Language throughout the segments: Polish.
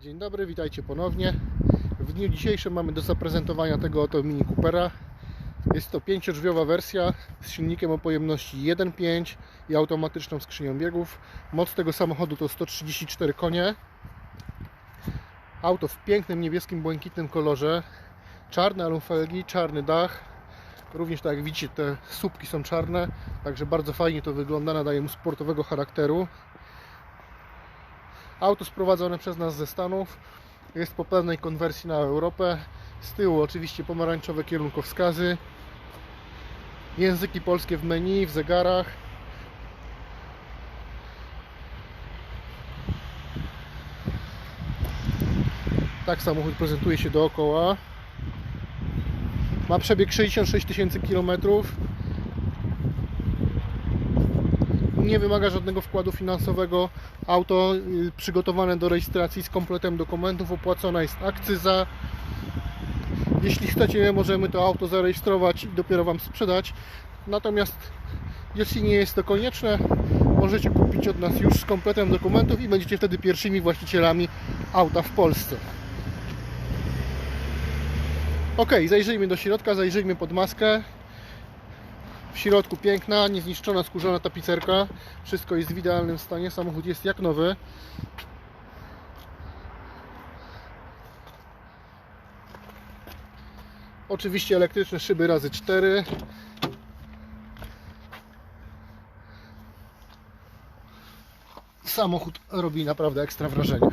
Dzień dobry, witajcie ponownie. W dniu dzisiejszym mamy do zaprezentowania tego oto Mini Coopera. Jest to pięciodrzwiowa wersja z silnikiem o pojemności 1.5 i automatyczną skrzynią biegów. Moc tego samochodu to 134 konie. Auto w pięknym niebieskim, błękitnym kolorze. Czarne alufelgi, czarny dach. Również tak jak widzicie te słupki są czarne, także bardzo fajnie to wygląda, nadaje mu sportowego charakteru. Auto sprowadzone przez nas ze Stanów. Jest po pełnej konwersji na Europę. Z tyłu oczywiście pomarańczowe kierunkowskazy. Języki polskie w menu, w zegarach. Tak samochód prezentuje się dookoła. Ma przebieg 66 tysięcy kilometrów. Nie wymaga żadnego wkładu finansowego. Auto y, przygotowane do rejestracji z kompletem dokumentów, opłacona jest akcyza. Jeśli chcecie, możemy to auto zarejestrować i dopiero Wam sprzedać. Natomiast jeśli nie jest to konieczne, możecie kupić od nas już z kompletem dokumentów i będziecie wtedy pierwszymi właścicielami auta w Polsce. Ok, zajrzyjmy do środka, zajrzyjmy pod maskę. W środku piękna, niezniszczona skórzana tapicerka. Wszystko jest w idealnym stanie. Samochód jest jak nowy. Oczywiście elektryczne szyby razy 4. Samochód robi naprawdę ekstra wrażenie.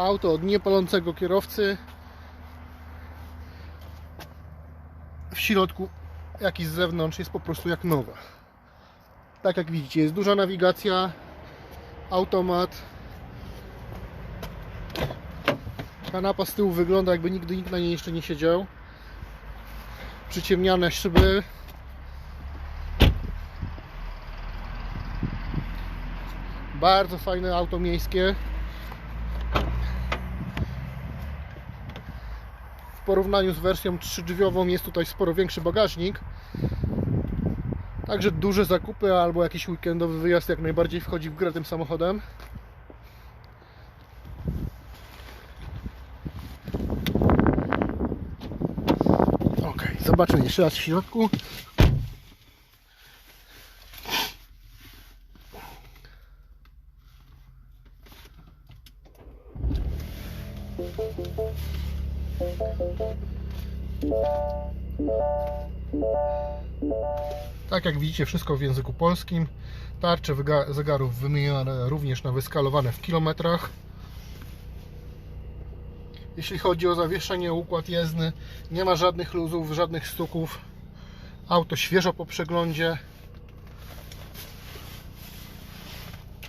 Auto od niepalącego kierowcy. W środku, jak i z zewnątrz, jest po prostu jak nowa. Tak jak widzicie, jest duża nawigacja, automat. Kanapa z tyłu wygląda, jakby nigdy nikt na niej jeszcze nie siedział. Przyciemniane szyby. Bardzo fajne auto miejskie. Porównaniu z wersją trzydrzwiową jest tutaj sporo większy bagażnik. Także duże zakupy albo jakiś weekendowy wyjazd jak najbardziej wchodzi w grę tym samochodem. Ok, zobaczmy jeszcze raz w środku. Tak jak widzicie, wszystko w języku polskim. Tarcze zegarów wymienione również na wyskalowane w kilometrach. Jeśli chodzi o zawieszenie, układ jezdny, nie ma żadnych luzów, żadnych stuków. Auto świeżo po przeglądzie.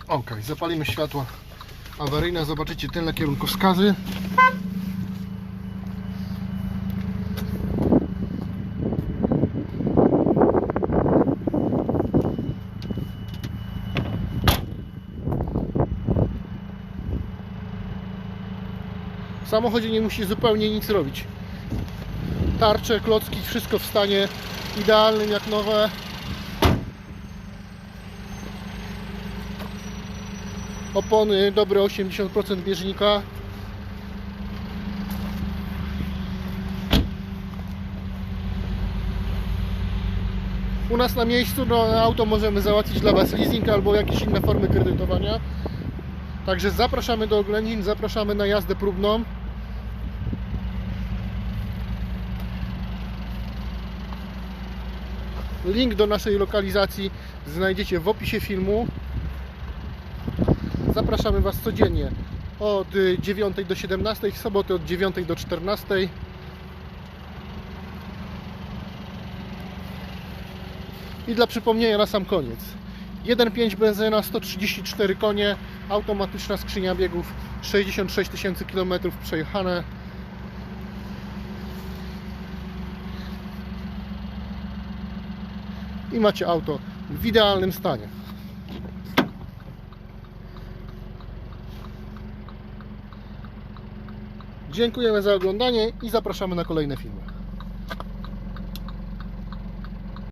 Ok, zapalimy światła awaryjne, zobaczycie tylne kierunkowskazy. Samochodzie nie musi zupełnie nic robić. Tarcze, klocki, wszystko w stanie idealnym jak nowe. Opony dobre 80% bieżnika. U nas na miejscu no, auto możemy załatwić dla Was leasing albo jakieś inne formy kredytowania. Także zapraszamy do oględzin, zapraszamy na jazdę próbną. Link do naszej lokalizacji znajdziecie w opisie filmu. Zapraszamy Was codziennie od y, 9 do 17, w soboty od 9 do 14. I dla przypomnienia na sam koniec. 1.5 benzyna, 134 konie, automatyczna skrzynia biegów, 66 tysięcy km przejechane. I macie auto w idealnym stanie. Dziękujemy za oglądanie i zapraszamy na kolejne filmy.